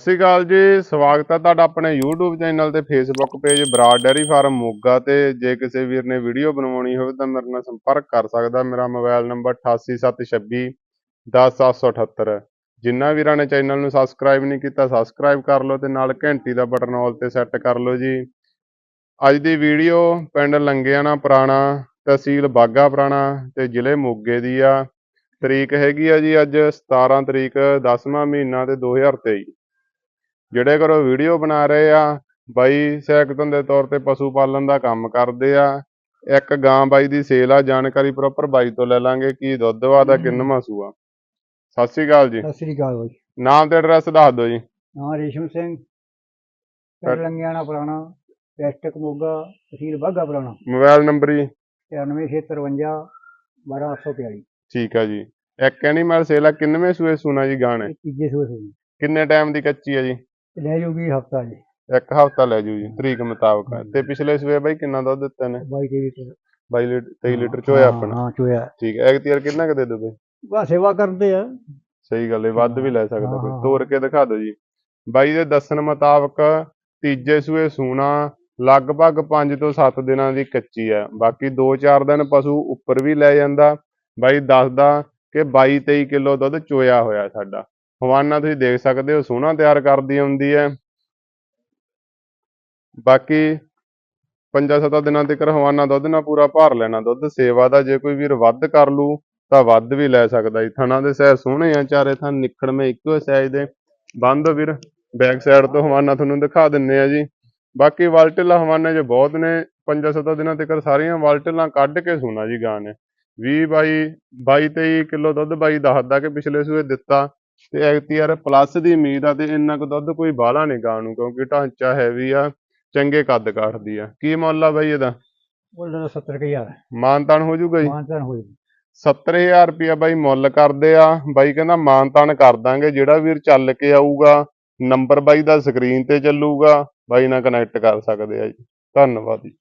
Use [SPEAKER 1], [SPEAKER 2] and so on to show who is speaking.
[SPEAKER 1] ਸਤਿ ਸ਼੍ਰੀ ਅਕਾਲ ਜੀ, ਸਵਾਗਤ ਹੈ ਤੁਹਾਡਾ ਆਪਣੇ YouTube ਚੈਨਲ ਤੇ Facebook page Brar dairy farm Moga ਤੇ। ਜੇ ਕਿਸੇ ਵੀਰ ਨੇ ਵੀਡੀਓ ਬਣਵਾਉਣੀ ਹੋਵੇ ਤਾਂ ਮੇਰੇ ਨਾਲ ਸੰਪਰਕ ਕਰ ਸਕਦਾ। ਮੇਰਾ ਮੋਬਾਈਲ ਨੰਬਰ 8876 10778 ਜਿਨ੍ਹਾਂ ਵੀਰਾਂ ਨੇ ਚੈਨਲ ਨੂੰ ਸਬਸਕ੍ਰਾਈਬ ਨਹੀਂ ਕੀਤਾ ਸਬਸਕ੍ਰਾਈਬ ਕਰ ਲਓ ਤੇ ਨਾਲ ਘੰਟੀ ਦਾ ਬਟਨ ਆਲ ਤੇ ਸੈੱਟ ਕਰ ਲਓ ਜੀ। ਅੱਜ ਦੀ ਵੀਡੀਓ ਪਿੰਡ ਲੰਗਿਆਣਾ ਪੁਰਾਣਾ, ਤਹਿਸੀਲ ਬਾਗਾ ਪੁਰਾਣਾ ਤੇ ਜ਼ਿਲ੍ਹੇ ਮੋਗੇ ਦੀ ਆ। ਤਰੀਕ ਹੈਗੀ ਆ ਜੀ ਅੱਜ 17 ਤਰੀਕ 10ਵਾਂ ਮਹੀਨਾ ਤੇ 2023 ਜਿਹੜੇ ਘਰੋਂ ਵੀਡੀਓ ਬਣਾ ਰਹੇ ਆ ਬਾਈ ਸੈਕਟਨ ਦੇ ਤੌਰ ਤੇ ਪਸ਼ੂ ਪਾਲਣ ਦਾ ਕੰਮ ਕਰਦੇ ਆ। ਇੱਕ ਗਾਂ ਬਾਈ ਦੀ ਸੇਲ ਆ ਜਾਣਕਾਰੀ ਪ੍ਰੋਪਰ ਬਾਈ ਤੋਂ ਲੈ ਲਾਂਗੇ ਕੀ ਦੁੱਧ ਵਾ ਦਾ ਕਿੰਨਵਾਂ ਸੂਆ ਸਤਿ ਸ਼੍ਰੀ ਅਕਾਲ ਜੀ।
[SPEAKER 2] ਸਤਿ ਸ੍ਰੀ ਅਕਾਲ ਬਾਈ।
[SPEAKER 1] ਨਾਮ ਤੇ ਐਡਰੈਸ ਦੱਸ ਦਿਓ ਜੀ।
[SPEAKER 2] ਨਾਂ ਰੇਸ਼ਮ ਸਿੰਘ ਪਿੰਡ ਲੰਗਿਆਣਾ ਪੁਰਾਣਾ ਡਿਸਟ੍ਰਿਕਟ ਮੋਗਾ ਤਹਿਸੀਲ ਬਾਘਾ ਪੁਰਾਣਾ।
[SPEAKER 1] ਮੋਬਾਈਲ ਨੰਬਰ ਜੀ।
[SPEAKER 2] 9653 12842
[SPEAKER 1] ਠੀਕ ਆ ਜੀ। ਇੱਕ ਐਨੀਮਲ ਸੇਲ ਆ ਕਿੰਨਵੇਂ ਸੂਏ ਸੂਣਾ ਜੀ ਗਾਂ ਨੇ?
[SPEAKER 2] ਇਹ ਤੀਜੇ ਸੂਏ ਸੂਈ
[SPEAKER 1] ਕਿੰਨੇ ਟਾਈਮ ਦੀ ਕੱਚੀ ਆ ਜੀ?
[SPEAKER 2] ਤੇ ਲੈ ਜੂਗੀ ਹਫਤਾ ਜੀ।
[SPEAKER 1] ਇੱਕ ਹਫਤਾ ਲੈ ਜੂ ਜੀ ਤਰੀਕ ਮੁਤਾਬਕ। ਤੇ ਪਿਛਲੇ ਸੂਏ ਬਾਈ ਕਿੰਨਾ ਦੁੱਧ ਦਿੱਤਾ ਨੇ
[SPEAKER 2] 22 ਦੇ ਵਿੱਚ
[SPEAKER 1] 22 ਲੀਟਰ 23 ਲੀਟਰ ਚੋਇਆ ਆਪਣਾ।
[SPEAKER 2] ਹਾਂ ਚੋਇਆ।
[SPEAKER 1] ਠੀਕ ਹੈ ਇੱਕ ਤੀਰ ਕਿੰਨਾ ਕੁ ਦੇ ਦੋ ਬਈ?
[SPEAKER 2] ਬਾ ਸੇਵਾ ਕਰਦੇ ਆ।
[SPEAKER 1] ਸਹੀ ਗੱਲ ਹੈ ਵੱਧ ਵੀ ਲੈ ਸਕਦਾ ਕੋਈ।
[SPEAKER 2] ਹਾਂ।
[SPEAKER 1] ਤੋੜ ਕੇ ਦਿਖਾ ਦਿਓ ਜੀ। ਬਾਈ ਦੇ ਦੱਸਣ ਮੁਤਾਬਕ ਤੀਜੇ ਸੂਏ ਸੂਣਾ ਲਗਭਗ 5 ਤੋਂ 7 ਦਿਨਾਂ ਦੀ ਕੱਚੀ ਹੈ ਬਾਕੀ 2-4 ਦਿਨ ਪਸ਼ੂ ਉੱਪਰ ਵੀ ਲੈ ਜਾਂਦਾ। ਬਾਈ ਦੱਸਦਾ ਕਿ 22-23 ਕਿਲੋ ਦੁੱਧ ਚੋਇਆ ਹੋਇਆ ਸਾਡਾ। ਹਵਾਨਾ ਤੁਸੀਂ ਦੇਖ ਸਕਦੇ ਹੋ, ਸੋਹਣਾ ਤਿਆਰ ਕਰਦੀ ਹੁੰਦੀ ਹੈ। ਬਾਕੀ ਪੰਜਾਂ ਸੱਤਾਂ ਦਿਨਾਂ ਤੱਕ ਹਵਾਨਾ ਦੁੱਧ ਨਾਲ ਪੂਰਾ ਭਰ ਲੈਣਾ, ਦੁੱਧ ਸੇਵਾ ਦਾ ਜੇ ਕੋਈ ਵੀਰ ਵੱਧ ਕਰ ਲੂ, ਤਾਂ ਵੱਧ ਵੀ ਲੈ ਸਕਦਾ ਜੀ। ਥਣਾ ਦੇ ਸਾਈਜ਼ ਸੋਹਣੇ ਆ ਚਾਰੇ ਥਣ ਨਿਖੜਵੇਂ ਇੱਕੋ ਸਾਈਜ਼ ਦੇ। ਬੰਦ ਵੀਰ ਬੈਕ ਸਾਈਡ ਤੋਂ ਹਵਾਨਾ ਤੁਹਾਨੂੰ ਦਿਖਾ ਦਿੰਨੇ ਆ ਜੀ। ਬਾਕੀ ਵਾਲਟਿਲਾ ਹਵਾਨੇ ਜੇ ਬਹੁਤ ਨੇ, ਪੰਜਾਂ ਸੱਤਾਂ ਦਿਨਾਂ ਤੱਕ ਸਾਰੀਆਂ ਵਾਲਟਿਲਾਂ ਕੱਢ ਕੇ ਸੋਣਾ ਜੀ ਗਾਂ ਨੇ। 20 ਬਾਈ 22 23 ਕਿਲੋ ਦੁੱਧ ਬਾਈ ਦੱਸਦਾ ਕਿ ਪਿਛਲੇ ਸੂਏ ਦਿੱਤਾ। ਤੇ ਐਕਟੀਆਰ ਪਲੱਸ ਦੀ ਉਮੀਦ ਆ ਤੇ ਇੰਨਾ ਕੁ ਦੁੱਧ ਕੋਈ ਬਾਹਲਾ ਨਹੀਂ ਗਾਂ ਨੂੰ ਕਿਉਂਕਿ ਢਾਂਚਾ ਹੈਵੀ ਆ ਚੰਗੇ ਕੱਦ ਕਾਠਦੀ ਆ। ਕੀ ਮੁੱਲ ਆ ਬਾਈ ਇਹਦਾ?
[SPEAKER 2] ਬੋਲਦਾ 70000
[SPEAKER 1] ਮਾਨਤਾਨ ਹੋ ਜਾਊਗਾ ਜੀ?
[SPEAKER 2] ਮਾਨਤਾਨ ਹੋ ਜੂ
[SPEAKER 1] 70000 ਰੁਪਇਆ ਬਾਈ ਮੁੱਲ ਕਰਦੇ ਆ। ਬਾਈ ਕਹਿੰਦਾ ਮਾਨਤਾਨ ਕਰ ਦਾਂਗੇ ਜਿਹੜਾ ਵੀਰ ਚੱਲ ਕੇ ਆਊਗਾ ਨੰਬਰ ਬਾਈ ਦਾ ਸਕਰੀਨ ਤੇ ਚੱਲੂਗਾ ਬਾਈ ਨਾਲ ਕਨੈਕਟ ਕਰ ਸਕਦੇ ਆ ਜੀ। ਧੰਨਵਾਦ ਜੀ।